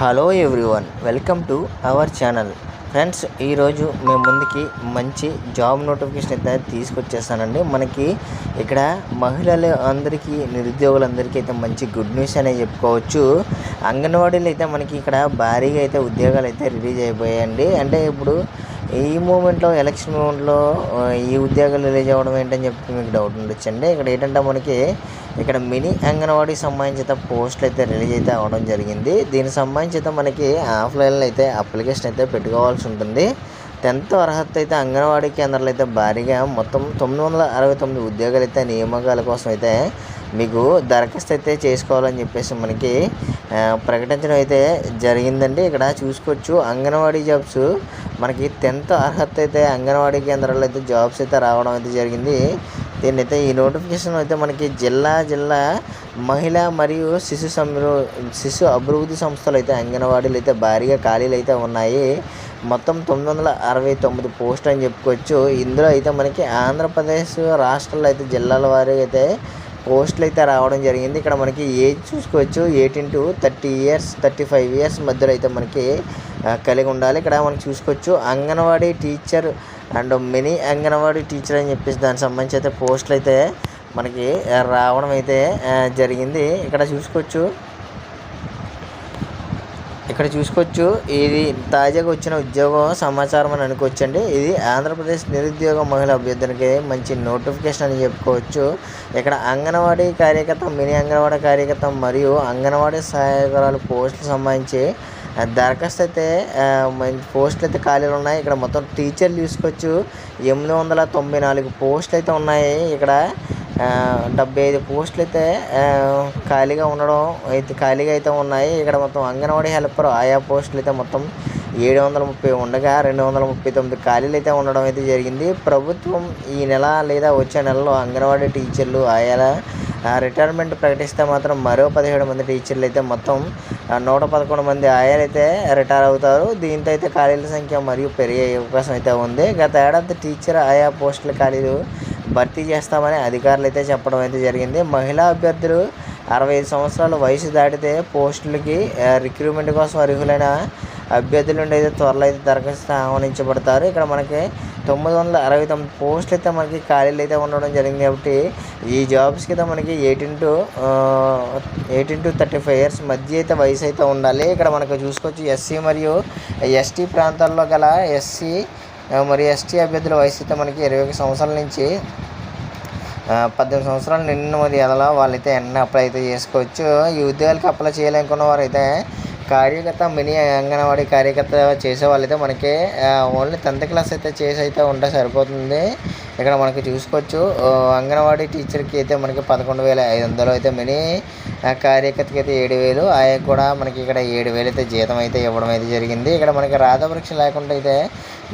Hello everyone welcome to our channel. Friends ఈరోజు మేము ముందుకి మంచి జాబ్ నోటిఫికేషన్ అయితే తీసుకొచ్చేసానండి మనకి ఇక్కడ మహిళలు అందరికీ నిరుద్యోగులందరికీ అయితే మంచి గుడ్ న్యూస్ అనే చెప్పుకోవచ్చు. అంగన్వాడీలు అయితే మనకి ఇక్కడ భారీగా అయితే ఉద్యోగాలు అయితే రిలీజ్ అయిపోయాయండి. అంటే ఇప్పుడు ఈ మూమెంట్లో ఎలక్షన్ మూమెంట్లో ఈ ఉద్యోగాలు రిలీజ్ అవ్వడం ఏంటని చెప్పి మీకు డౌట్ ఉండొచ్చండి. ఇక్కడ ఏంటంటే మనకి ఇక్కడ మినీ అంగన్వాడీకి సంబంధించిన పోస్టులు అయితే రిలీజ్ అయితే అవ్వడం జరిగింది. దీనికి సంబంధించి అయితే మనకి ఆఫ్లైన్లో అయితే అప్లికేషన్ అయితే పెట్టుకోవాల్సి ఉంటుంది. టెన్త్ అర్హత అయితే అంగన్వాడీ కేంద్రాలు అయితే భారీగా మొత్తం తొమ్మిది వందల అరవై తొమ్మిది ఉద్యోగాలు అయితే నియామకాల కోసం అయితే మీకు దరఖాస్తు అయితే చేసుకోవాలని చెప్పేసి మనకి ప్రకటించడం అయితే జరిగిందండి. ఇక్కడ చూసుకోవచ్చు అంగన్వాడీ జాబ్స్ మనకి టెన్త్ అర్హత అయితే అంగన్వాడీ కేంద్రాల్లో అయితే జాబ్స్ అయితే రావడం అయితే జరిగింది. దీన్ని అయితే ఈ నోటిఫికేషన్ అయితే మనకి జిల్లా జిల్లా మహిళా మరియు శిశు సంరో శిశు అభివృద్ధి సంస్థలు అయితే అంగన్వాడీలు అయితే భారీగా ఖాళీలు అయితే ఉన్నాయి. మొత్తం తొమ్మిది వందల అరవై తొమ్మిది పోస్టులు అని చెప్పుకోవచ్చు. ఇందులో అయితే మనకి ఆంధ్రప్రదేశ్ రాష్ట్రంలో అయితే జిల్లాల వారీగా అయితే పోస్టులు అయితే రావడం జరిగింది. ఇక్కడ మనకి ఏజ్ చూసుకోవచ్చు. Eighteen to thirty years thirty five years మధ్యలో అయితే మనకి కలిగి ఉండాలి. ఇక్కడ మనం చూసుకోవచ్చు. Anganwadi teacher and mini anganwadi teacher అని చెప్పేసి దానికి సంబంధించి అయితే పోస్టులు అయితే మనకి రావడం అయితే జరిగింది. ఇక్కడ చూసుకోవచ్చు. ఇక్కడ చూసుకోవచ్చు ఇది తాజాగా వచ్చిన ఉద్యోగం సమాచారం అని అనుకోవచ్చండి. ఇది ఆంధ్రప్రదేశ్ నిరుద్యోగ మహిళా అభ్యర్థులకి మంచి నోటిఫికేషన్ అని చెప్పుకోవచ్చు. ఇక్కడ అంగన్వాడీ కార్యకర్త మినీ అంగన్వాడీ కార్యకర్త మరియు అంగన్వాడీ సహాయకురాలు పోస్టులకు సంబంధించి దరఖాస్తు అయితే పోస్టులు అయితే ఖాళీలు ఉన్నాయి. ఇక్కడ మొత్తం టీచర్లు చూసుకోవచ్చు. ఎనిమిది వందల తొంభై నాలుగు పోస్టులు అయితే ఉన్నాయి. ఇక్కడ డెబ్బై ఐదు పోస్టులు అయితే ఖాళీగా ఉండడం అయితే ఖాళీగా అయితే ఉన్నాయి. ఇక్కడ మొత్తం అంగన్వాడీ హెల్పర్ ఆయా పోస్టులు అయితే మొత్తం ఏడు వందల ముప్పై ఉండగా రెండు వందల ముప్పై తొమ్మిది ఖాళీలు అయితే ఉండడం అయితే జరిగింది. ప్రభుత్వం ఈ నెల లేదా వచ్చే నెలలో అంగన్వాడీ టీచర్లు ఆయా రిటైర్మెంట్ ప్రకటిస్తే మాత్రం మరో పదిహేడు మంది టీచర్లు అయితే మొత్తం నూట పదకొండు మంది ఆయాలు అయితే రిటైర్ అవుతారు. దీంతో అయితే ఖాళీల సంఖ్య మరియు పెరిగే అవకాశం అయితే ఉంది. గత ఏడాది టీచర్ ఆయా పోస్టుల ఖాళీలు భర్తీ చేస్తామని అధికారులు అయితే చెప్పడం అయితే జరిగింది. మహిళా అభ్యర్థులు అరవై ఐదు సంవత్సరాల వయసు దాటితే పోస్టులకి రిక్రూట్మెంట్ కోసం అర్హులైన అభ్యర్థుల నుండి అయితే త్వరలో అయితే దరఖాస్తు ఆహ్వానించబడతారు. ఇక్కడ మనకి తొమ్మిది వందల అరవై తొమ్మిది పోస్టులు అయితే మనకి ఖాళీలు అయితే ఉండడం జరిగింది కాబట్టి ఈ జాబ్స్కి అయితే మనకి eighteen to eighteen to thirty five years మధ్య అయితే వయసు అయితే ఉండాలి. ఇక్కడ మనకు చూసుకోవచ్చు ఎస్సీ మరియు ఎస్టీ ప్రాంతాల్లో గల ఎస్సీ మరి ఎస్టీ అభ్యర్థుల వయసు అయితే మనకి ఇరవై ఒక సంవత్సరాల నుంచి పద్దెనిమిది సంవత్సరాలు నిన్న మరి ఎదలా వాళ్ళైతే ఎన్న అప్లై అయితే చేసుకోవచ్చు. ఈ ఉద్యోగాలకి అప్లై చేయాలనుకున్న వారైతే కార్యకర్త మినీ అంగన్వాడీ కార్యకర్త చేసే వాళ్ళైతే మనకి ఓన్లీ టెన్త్ క్లాస్ అయితే చేసి అయితే ఉంటే సరిపోతుంది. ఇక్కడ మనకి చూసుకోవచ్చు. అంగన్వాడీ టీచర్కి అయితే మనకి పదకొండు వేల ఐదు వందలు అయితే మినీ కార్యకర్తకి అయితే ఏడు వేలు. ఆయనకు కూడా మనకి ఇక్కడ ఏడు వేలు అయితే జీతం అయితే ఇవ్వడం అయితే జరిగింది. ఇక్కడ మనకి రాధాపరీక్ష లేకుండా అయితే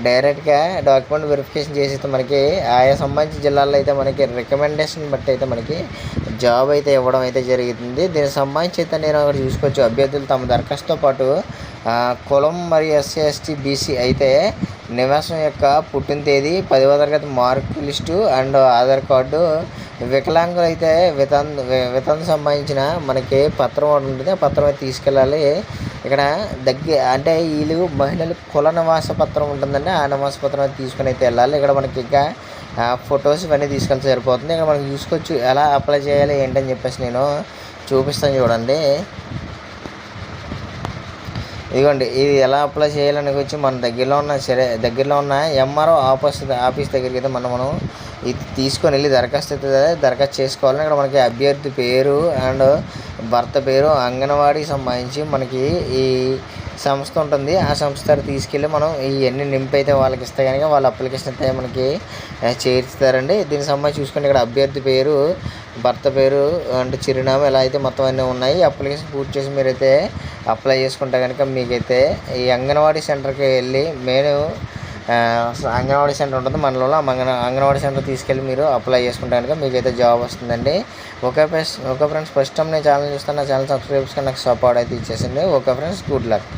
డైరెక్ట్గా డాక్యుమెంట్ వెరిఫికేషన్ చేసి అయితే మనకి ఆయా సంబంధించిన జిల్లాల్లో అయితే మనకి రికమెండేషన్ బట్టి అయితే మనకి జాబ్ అయితే ఇవ్వడం అయితే జరుగుతుంది దీనికి సంబంధించి అయితే నేను అక్కడ చూసుకోవచ్చు. అభ్యర్థులు తమ దరఖాస్తుతో పాటు కులం మరియు ఎస్సీ ఎస్టీ బీసీ అయితే నివాసం యొక్క పుట్టిన తేదీ పదవ తరగతి mark list and Aadhaar card. వికలాంగులు అయితే వితన్ వితాన్ సంబంధించిన మనకి పత్రం ఒకటి ఉంటుంది. ఆ పత్రం అయితే తీసుకెళ్ళాలి. ఇక్కడ దగ్గర అంటే వీళ్ళు మహిళలు కుల నివాస పత్రం ఉంటుందండి. ఆ నివాస పత్రం అయితే తీసుకొని అయితే వెళ్ళాలి. ఇక్కడ మనకి ఇంకా ఫొటోస్ ఇవన్నీ తీసుకెళ్తే సరిపోతుంది. ఇక్కడ మనం చూసుకోవచ్చు ఎలా అప్లై చేయాలి ఏంటని చెప్పేసి నేను చూపిస్తాను చూడండి. ఇదిగోండి ఇది ఎలా అప్లై చేయాలని వచ్చి మన దగ్గరలో ఉన్న సరే దగ్గరలో ఉన్న ఎంఆర్ఓ ఆఫీస్ ఆఫీస్ దగ్గరికి అయితే మనం మనం ఇది తీసుకొని వెళ్ళి దరఖాస్తు అయితే దరఖాస్తు చేసుకోవాలి ఇక్కడ మనకి అభ్యర్థి పేరు అండ్ భర్త పేరు అంగన్వాడీకి సంబంధించి మనకి ఈ సంస్థ ఉంటుంది. ఆ సంస్థ తీసుకెళ్ళి మనం ఇవన్నీ నింపి అయితే వాళ్ళకి ఇస్తే కనుక వాళ్ళ అప్లికేషన్ అయితే మనకి చేర్చుతారండి. దీనికి సంబంధించి చూసుకుంటే ఇక్కడ అభ్యర్థి పేరు భర్త పేరు అంటే చిరునామా ఇలా అయితే మొత్తం అన్నీ ఉన్నాయి. అప్లికేషన్ పూర్తి చేసి మీరైతే అప్లై చేసుకుంటే కనుక మీకైతే ఈ అంగన్వాడీ సెంటర్కి వెళ్ళి నేను అంగన్వాడీ సెంటర్ ఉంటుంది మనలో అంగన అంగన్వాడీ సెంటర్ తీసుకెళ్ళి మీరు అప్లై చేసుకుంటే కనుక మీకైతే జాబ్ వస్తుందండి. Okay friends okay friends first time నేను ఛానల్ చూస్తాను నా ఛానల్ సబ్స్క్రైబ్స్ నాకు సపోర్ట్ అయితే ఇచ్చేసింది. Okay friends good luck